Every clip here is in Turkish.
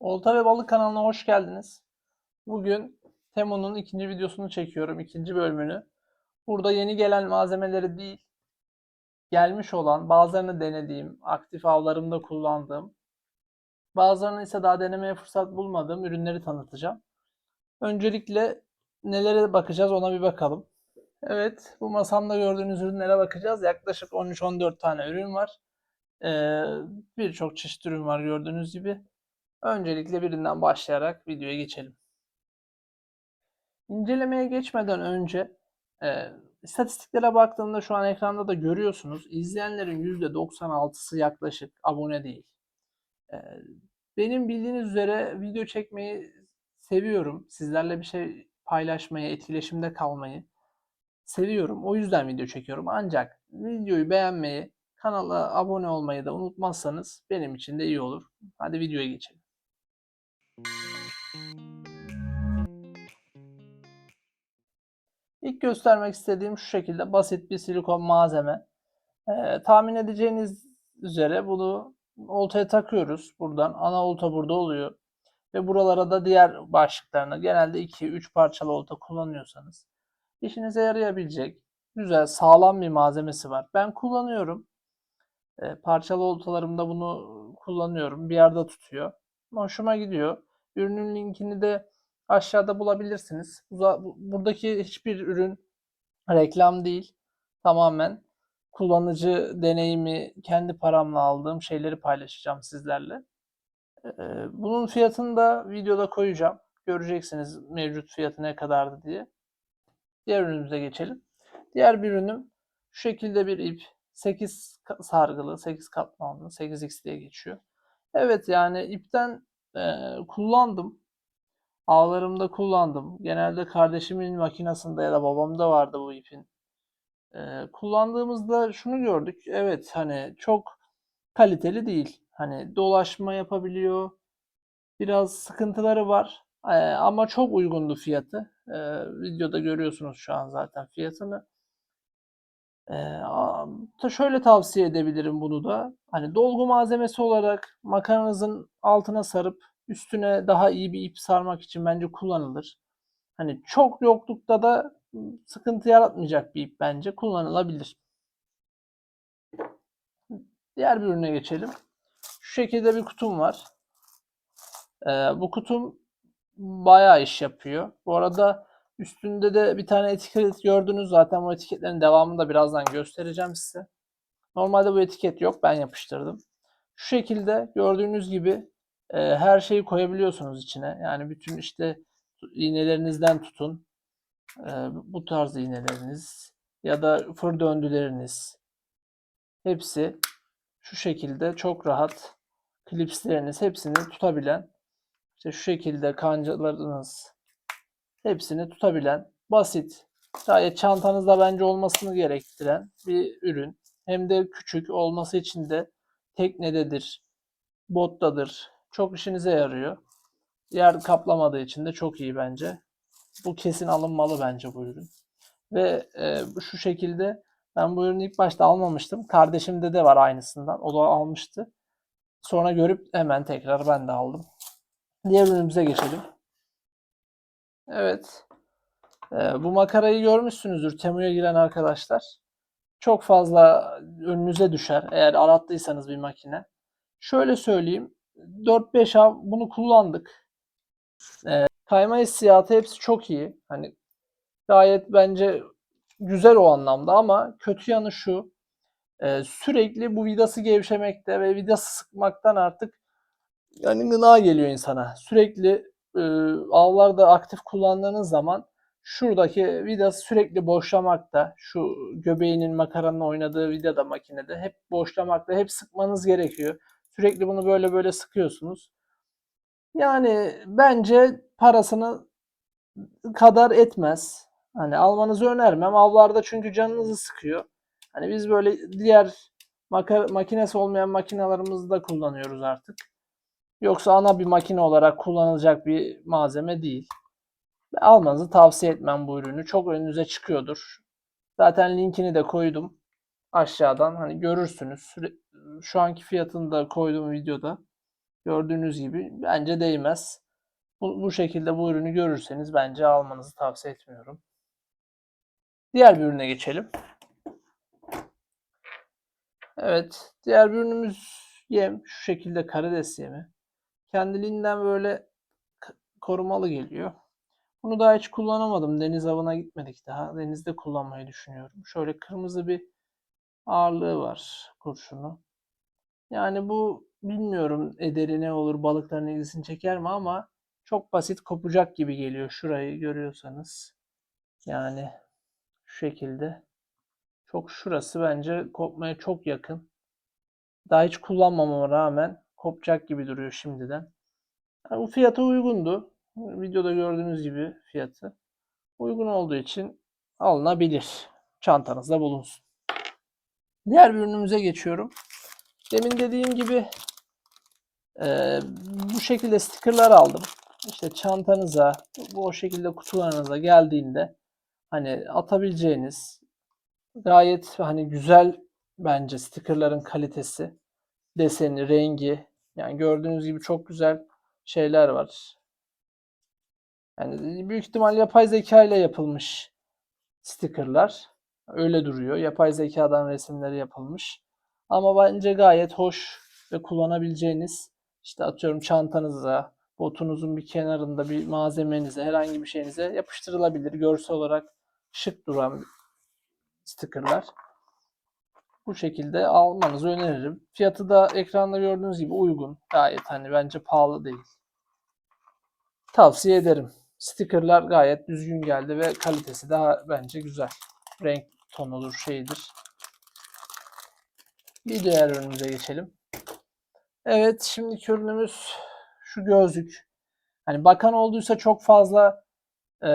Olta ve Balık kanalına hoş geldiniz. Bugün Temu'nun ikinci videosunu çekiyorum, ikinci bölümünü. Burada yeni gelen malzemeleri değil, gelmiş olan, bazılarını denediğim, aktif avlarımda kullandığım, bazılarını ise daha denemeye fırsat bulmadığım ürünleri tanıtacağım. Öncelikle nelere bakacağız ona bir bakalım. Evet, bu masamda gördüğünüz ürünlere bakacağız. Yaklaşık 13-14 tane ürün var. Ee, Birçok çeşit ürün var gördüğünüz gibi. Öncelikle birinden başlayarak videoya geçelim. İncelemeye geçmeden önce e, istatistiklere baktığımda şu an ekranda da görüyorsunuz. İzleyenlerin %96'sı yaklaşık abone değil. E, benim bildiğiniz üzere video çekmeyi seviyorum. Sizlerle bir şey paylaşmayı, etkileşimde kalmayı seviyorum. O yüzden video çekiyorum. Ancak videoyu beğenmeyi, kanala abone olmayı da unutmazsanız benim için de iyi olur. Hadi videoya geçelim. İlk göstermek istediğim şu şekilde basit bir silikon malzeme. Ee, tahmin edeceğiniz üzere bunu oltaya takıyoruz. Buradan ana olta burada oluyor. Ve buralara da diğer başlıklarına genelde 2-3 parçalı olta kullanıyorsanız işinize yarayabilecek güzel sağlam bir malzemesi var. Ben kullanıyorum. Ee, parçalı oltalarımda bunu kullanıyorum. Bir yerde tutuyor. Hoşuma gidiyor. Ürünün linkini de aşağıda bulabilirsiniz. Buradaki hiçbir ürün reklam değil. Tamamen kullanıcı deneyimi, kendi paramla aldığım şeyleri paylaşacağım sizlerle. Ee, Bunun fiyatını da videoda koyacağım. Göreceksiniz mevcut fiyatı ne kadardı diye. Diğer ürünümüze geçelim. Diğer bir ürünüm şu şekilde bir ip. 8 ka- sargılı, 8 katmanlı, 8x diye geçiyor. Evet yani ipten e, kullandım. Ağlarımda kullandım. Genelde kardeşimin makinasında ya da babamda vardı bu ipin. Ee, kullandığımızda şunu gördük. Evet hani çok kaliteli değil. Hani dolaşma yapabiliyor. Biraz sıkıntıları var. Ee, ama çok uygundu fiyatı. Ee, videoda görüyorsunuz şu an zaten fiyatını. Ee, şöyle tavsiye edebilirim bunu da. Hani dolgu malzemesi olarak makananızın altına sarıp üstüne daha iyi bir ip sarmak için bence kullanılır. Hani çok yoklukta da sıkıntı yaratmayacak bir ip bence kullanılabilir. Diğer bir ürüne geçelim. Şu şekilde bir kutum var. Ee, bu kutum bayağı iş yapıyor. Bu arada üstünde de bir tane etiket gördünüz. Zaten bu etiketlerin devamını da birazdan göstereceğim size. Normalde bu etiket yok. Ben yapıştırdım. Şu şekilde gördüğünüz gibi e, her şeyi koyabiliyorsunuz içine. Yani bütün işte iğnelerinizden tutun. e, bu tarz iğneleriniz ya da fır döndüleriniz hepsi şu şekilde çok rahat klipsleriniz hepsini tutabilen işte şu şekilde kancalarınız hepsini tutabilen basit gayet çantanızda bence olmasını gerektiren bir ürün. Hem de küçük olması için de teknededir, bottadır. Çok işinize yarıyor. Yer kaplamadığı için de çok iyi bence. Bu kesin alınmalı bence bu ürün. Ve e, şu şekilde ben bu ürünü ilk başta almamıştım. Kardeşimde de var aynısından. O da almıştı. Sonra görüp hemen tekrar ben de aldım. Diğer ürünümüze geçelim. Evet. Ee, bu makarayı görmüşsünüzdür Temu'ya giren arkadaşlar. Çok fazla önünüze düşer eğer arattıysanız bir makine. Şöyle söyleyeyim. 4-5 av bunu kullandık. Ee, kayma hissiyatı hepsi çok iyi. Hani gayet bence güzel o anlamda ama kötü yanı şu. e, sürekli bu vidası gevşemekte ve vidası sıkmaktan artık yani gına geliyor insana. Sürekli e, avlarda aktif kullandığınız zaman şuradaki vidası sürekli boşlamakta. Şu göbeğinin makaranın oynadığı vidada makinede hep boşlamakta. Hep sıkmanız gerekiyor. Sürekli bunu böyle böyle sıkıyorsunuz. Yani bence parasını kadar etmez. Hani almanızı önermem. Avlarda çünkü canınızı sıkıyor. Hani biz böyle diğer makinesi olmayan makinalarımızı da kullanıyoruz artık. Yoksa ana bir makine olarak kullanılacak bir malzeme değil. Almanızı tavsiye etmem bu ürünü. Çok önünüze çıkıyordur. Zaten linkini de koydum aşağıdan. Hani görürsünüz. Şu anki fiyatını da koydum videoda. Gördüğünüz gibi bence değmez. Bu, bu şekilde bu ürünü görürseniz bence almanızı tavsiye etmiyorum. Diğer bir ürüne geçelim. Evet, diğer bir ürünümüz yem. Şu şekilde karides yemi. Kendiliğinden böyle korumalı geliyor. Bunu daha hiç kullanamadım. Deniz avına gitmedik daha. Denizde kullanmayı düşünüyorum. Şöyle kırmızı bir ağırlığı var kurşunu. Yani bu bilmiyorum ederi ne olur, balıkların ilgisini çeker mi ama çok basit kopacak gibi geliyor şurayı görüyorsanız. Yani şu şekilde. Çok şurası bence kopmaya çok yakın. Daha hiç kullanmamama rağmen kopacak gibi duruyor şimdiden. Yani bu fiyatı uygundu. Videoda gördüğünüz gibi fiyatı. Uygun olduğu için alınabilir. Çantanızda bulunsun. Diğer bir ürünümüze geçiyorum. Demin dediğim gibi eee, bu şekilde stickerlar aldım. İşte çantanıza, bu o şekilde kutularınıza geldiğinde hani atabileceğiniz gayet hani güzel bence stickerların kalitesi, deseni, rengi. Yani gördüğünüz gibi çok güzel şeyler var. Yani büyük ihtimal yapay zeka ile yapılmış stickerlar. Öyle duruyor. Yapay zekadan resimleri yapılmış. Ama bence gayet hoş ve kullanabileceğiniz işte atıyorum çantanıza, botunuzun bir kenarında bir malzemenize, herhangi bir şeyinize yapıştırılabilir. Görsel olarak şık duran stickerlar. Bu şekilde almanızı öneririm. Fiyatı da ekranda gördüğünüz gibi uygun. Gayet hani bence pahalı değil. Tavsiye ederim. Stickerlar gayet düzgün geldi ve kalitesi daha bence güzel. Renk tonudur, şeydir. Bir diğer ürünümüze geçelim. Evet, şimdiki ürünümüz şu gözlük. Hani bakan olduysa çok fazla e,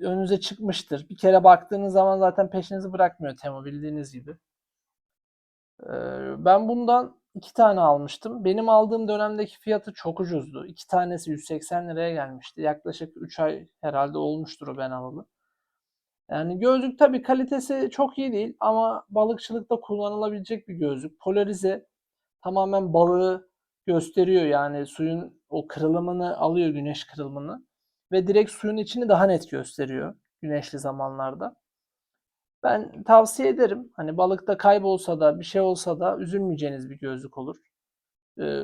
önünüze çıkmıştır. Bir kere baktığınız zaman zaten peşinizi bırakmıyor Temo bildiğiniz gibi. E, ben bundan iki tane almıştım. Benim aldığım dönemdeki fiyatı çok ucuzdu. İki tanesi 180 liraya gelmişti. Yaklaşık 3 ay herhalde olmuştur o ben alalı. Yani gözlük tabii kalitesi çok iyi değil ama balıkçılıkta kullanılabilecek bir gözlük. Polarize tamamen balığı gösteriyor yani suyun o kırılımını alıyor güneş kırılımını ve direkt suyun içini daha net gösteriyor güneşli zamanlarda. Ben tavsiye ederim. Hani balıkta kaybolsa da bir şey olsa da üzülmeyeceğiniz bir gözlük olur. Ee,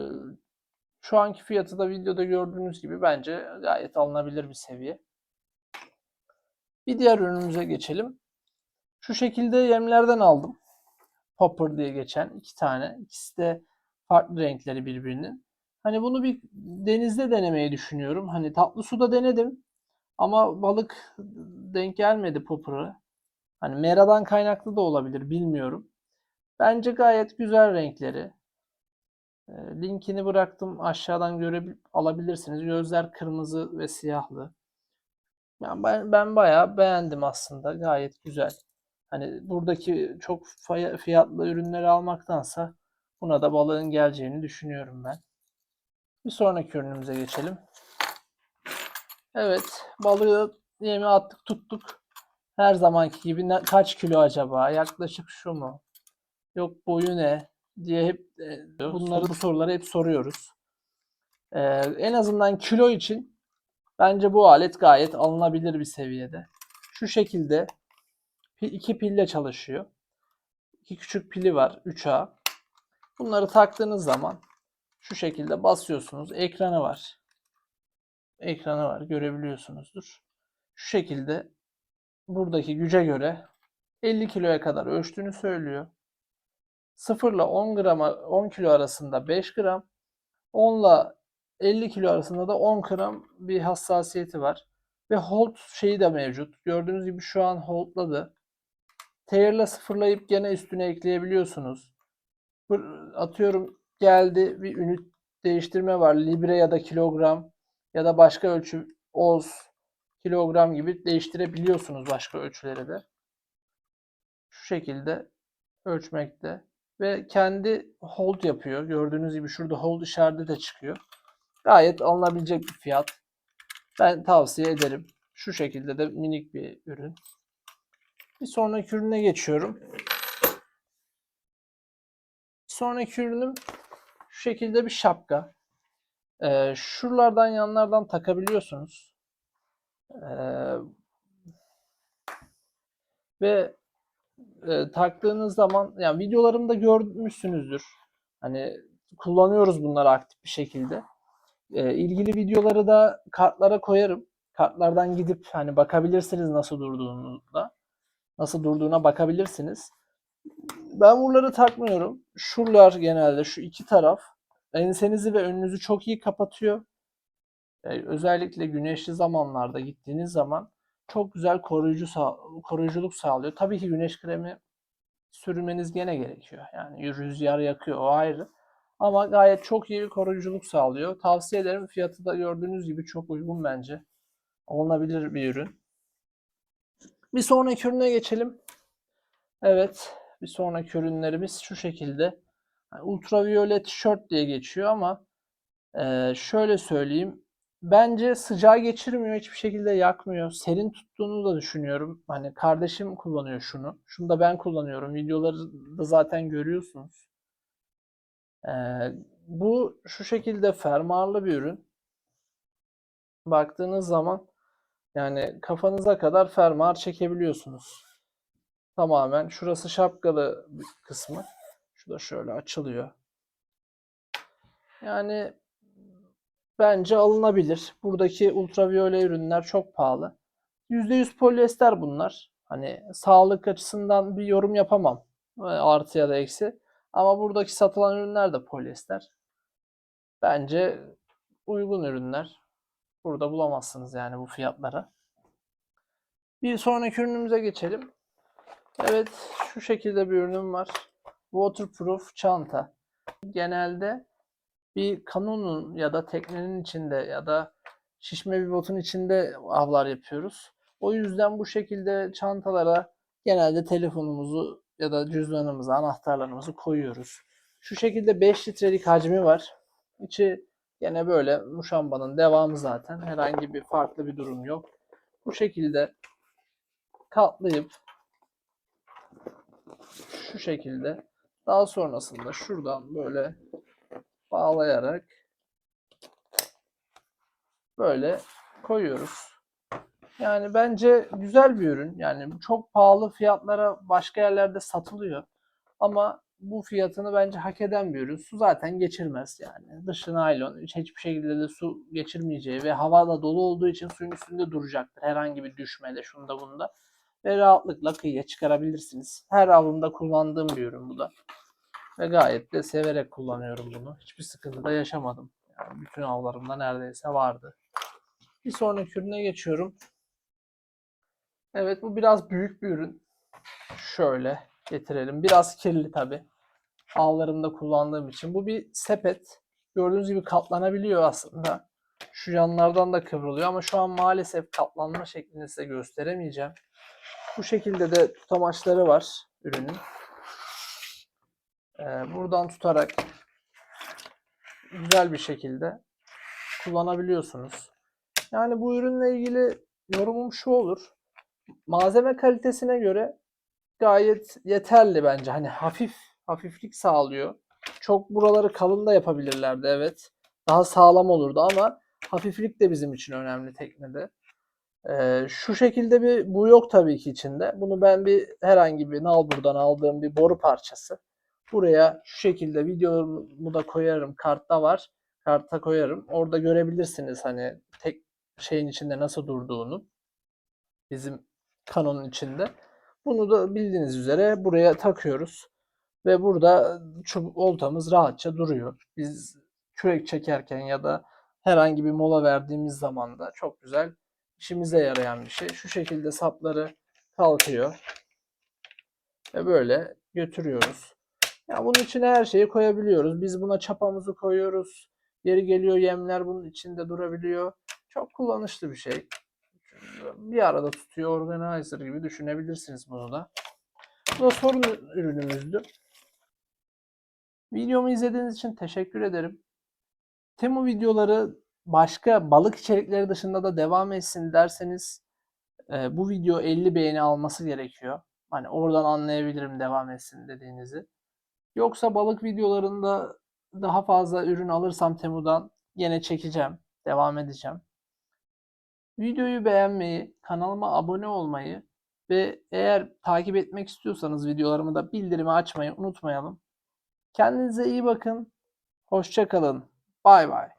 şu anki fiyatı da videoda gördüğünüz gibi bence gayet alınabilir bir seviye. Bir diğer ürünümüze geçelim. Şu şekilde yemlerden aldım. Popper diye geçen iki tane. İkisi de farklı renkleri birbirinin. Hani bunu bir denizde denemeyi düşünüyorum. Hani tatlı suda denedim. Ama balık denk gelmedi Popper'ı. Hani meradan kaynaklı da olabilir bilmiyorum. Bence gayet güzel renkleri. E, linkini bıraktım aşağıdan görebil alabilirsiniz. Gözler kırmızı ve siyahlı. Yani ben, ben bayağı beğendim aslında. Gayet güzel. Hani buradaki çok fiyatlı ürünleri almaktansa buna da balığın geleceğini düşünüyorum ben. Bir sonraki ürünümüze geçelim. Evet, balığı yemi attık tuttuk. Her zamanki gibi ne- kaç kilo acaba? Yaklaşık şu mu? Yok boyu ne? diye hep e, bunları bu soruları hep soruyoruz. Ee, en azından kilo için bence bu alet gayet alınabilir bir seviyede. Şu şekilde iki pille çalışıyor. İki küçük pili var 3A. Bunları taktığınız zaman şu şekilde basıyorsunuz. Ekranı var. Ekranı var görebiliyorsunuzdur. Şu şekilde buradaki güce göre 50 kiloya kadar ölçtüğünü söylüyor. 0 ile 10 grama 10 kilo arasında 5 gram, 10 ile 50 kilo arasında da 10 gram bir hassasiyeti var. Ve hold şeyi de mevcut. Gördüğünüz gibi şu an holdladı. Tayar'la sıfırlayıp gene üstüne ekleyebiliyorsunuz. Atıyorum geldi bir ünit değiştirme var. Libre ya da kilogram ya da başka ölçü oz, kilogram gibi değiştirebiliyorsunuz başka ölçüleri de. Şu şekilde ölçmekte ve kendi hold yapıyor. Gördüğünüz gibi şurada hold işareti de çıkıyor. Gayet alınabilecek bir fiyat. Ben tavsiye ederim. Şu şekilde de minik bir ürün. Bir sonraki ürüne geçiyorum. Sonraki ürünüm şu şekilde bir şapka. Ee, şuralardan yanlardan takabiliyorsunuz. Ee, ve e, taktığınız zaman yani videolarımda görmüşsünüzdür. Hani kullanıyoruz bunları aktif bir şekilde. Ee, ilgili videoları da kartlara koyarım. Kartlardan gidip hani bakabilirsiniz nasıl durduğunu da. Nasıl durduğuna bakabilirsiniz. Ben buraları takmıyorum. Şuralar genelde şu iki taraf ensenizi ve önünüzü çok iyi kapatıyor. Ee, özellikle güneşli zamanlarda gittiğiniz zaman çok güzel koruyucu koruyuculuk sağlıyor. Tabii ki güneş kremi sürmeniz gene gerekiyor. Yani rüzgar yakıyor o ayrı. Ama gayet çok iyi bir koruyuculuk sağlıyor. Tavsiye ederim. Fiyatı da gördüğünüz gibi çok uygun bence. Alınabilir bir ürün. Bir sonraki ürüne geçelim. Evet, bir sonraki ürünlerimiz şu şekilde. Yani ultraviyole tişört diye geçiyor ama e, şöyle söyleyeyim. Bence sıcağı geçirmiyor, hiçbir şekilde yakmıyor. Serin tuttuğunu da düşünüyorum. Hani kardeşim kullanıyor şunu. Şunu da ben kullanıyorum. Videoları da zaten görüyorsunuz. Ee, bu şu şekilde fermuarlı bir ürün. Baktığınız zaman yani kafanıza kadar fermuar çekebiliyorsunuz. Tamamen. Şurası şapkalı kısmı. Şu da şöyle açılıyor. Yani bence alınabilir. Buradaki ultraviyole ürünler çok pahalı. %100 polyester bunlar. Hani sağlık açısından bir yorum yapamam. e, Artı ya da eksi. Ama buradaki satılan ürünler de polyester. Bence uygun ürünler. Burada bulamazsınız yani bu fiyatlara. Bir sonraki ürünümüze geçelim. Evet, şu şekilde bir ürünüm var. Waterproof çanta. Genelde bir kanonun ya da teknenin içinde ya da şişme bir botun içinde avlar yapıyoruz. O yüzden bu şekilde çantalara genelde telefonumuzu ya da cüzdanımızı, anahtarlarımızı koyuyoruz. Şu şekilde 5 litrelik hacmi var. İçi gene böyle muşambanın devamı zaten. Herhangi bir farklı bir durum yok. Bu şekilde katlayıp şu şekilde daha sonrasında şuradan böyle bağlayarak böyle koyuyoruz. Yani bence güzel bir ürün. Yani çok pahalı fiyatlara başka yerlerde satılıyor. Ama bu fiyatını bence hak eden bir ürün. Su zaten geçirmez yani. Dışı naylon, hiç- hiçbir şekilde de su geçirmeyeceği ve hava da dolu olduğu için suyun üstünde duracaktır. Herhangi bir düşmede, şunda bunda. Ve rahatlıkla kıyıya çıkarabilirsiniz. Her avımda kullandığım bir ürün bu da. Ve gayet de severek kullanıyorum bunu. Hiçbir sıkıntı da yaşamadım. Yani bütün avlarımda neredeyse vardı. Bir sonraki ürüne geçiyorum. Evet bu biraz büyük bir ürün. Şöyle getirelim. Biraz kirli tabi. Avlarımda kullandığım için. Bu bir sepet. Gördüğünüz gibi katlanabiliyor aslında. Şu yanlardan da kıvrılıyor ama şu an maalesef katlanma şeklini size gösteremeyeceğim. Bu şekilde de tutamaçları var ürünün. Ee, buradan tutarak güzel bir şekilde kullanabiliyorsunuz. Yani bu ürünle ilgili yorumum şu olur. Malzeme kalitesine göre gayet yeterli bence. Hani hafif, hafiflik sağlıyor. Çok buraları kalın da yapabilirlerdi evet. Daha sağlam olurdu ama hafiflik de bizim için önemli teknede. Ee, şu şekilde bir bu yok tabii ki içinde. Bunu ben bir herhangi bir nalburdan aldığım bir boru parçası. Buraya şu şekilde videomu da koyarım. Kartta var. Karta koyarım. Orada görebilirsiniz hani tek şeyin içinde nasıl durduğunu. Bizim kanonun içinde. Bunu da bildiğiniz üzere buraya takıyoruz. Ve burada çubuk oltamız rahatça duruyor. Biz kürek çekerken ya da herhangi bir mola verdiğimiz zaman da çok güzel işimize yarayan bir şey. Şu şekilde sapları kalkıyor. Ve böyle götürüyoruz. Ya bunun içine her şeyi koyabiliyoruz. Biz buna çapamızı koyuyoruz. Yeri geliyor yemler bunun içinde durabiliyor. Çok kullanışlı bir şey. Bir arada tutuyor organizer gibi düşünebilirsiniz bunu da. Bu da sorun ürünümüzdü. Videomu izlediğiniz için teşekkür ederim. Temu videoları başka balık içerikleri dışında da devam etsin derseniz e, bu video 50 beğeni alması gerekiyor. Hani oradan anlayabilirim devam etsin dediğinizi. Yoksa balık videolarında daha fazla ürün alırsam Temu'dan yine çekeceğim. Devam edeceğim. Videoyu beğenmeyi, kanalıma abone olmayı ve eğer takip etmek istiyorsanız videolarımı da bildirimi açmayı unutmayalım. Kendinize iyi bakın. Hoşça kalın. Bay bay.